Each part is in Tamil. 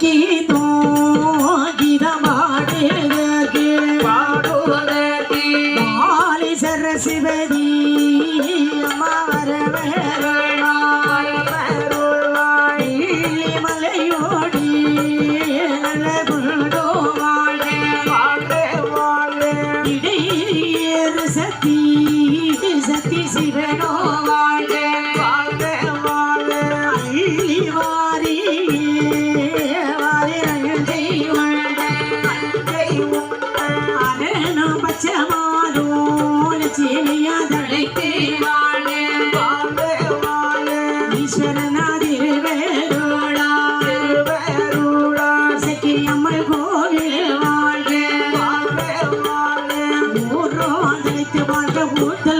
ಕೀನು ಗಿಡ ಮಾಡಿದಕ್ಕೆ ಪಾಡುವದಕ್ಕೆ ಮಾಲಿ ಸರಸಿಬದಿ சத்தி சத்தி சிவனோ Hotel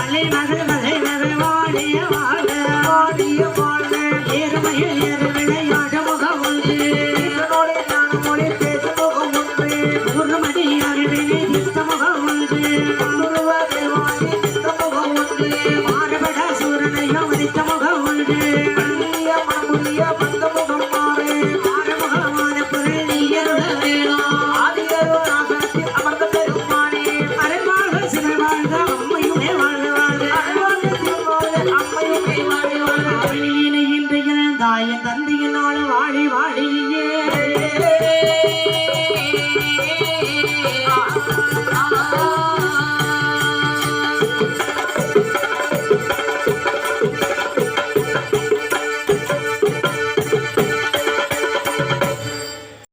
அலை மகள் மலை மகள் வாடிய வாட வாடிய வாட ஏறுமையில் தாயின் தந்தையினால வாழி வாழியே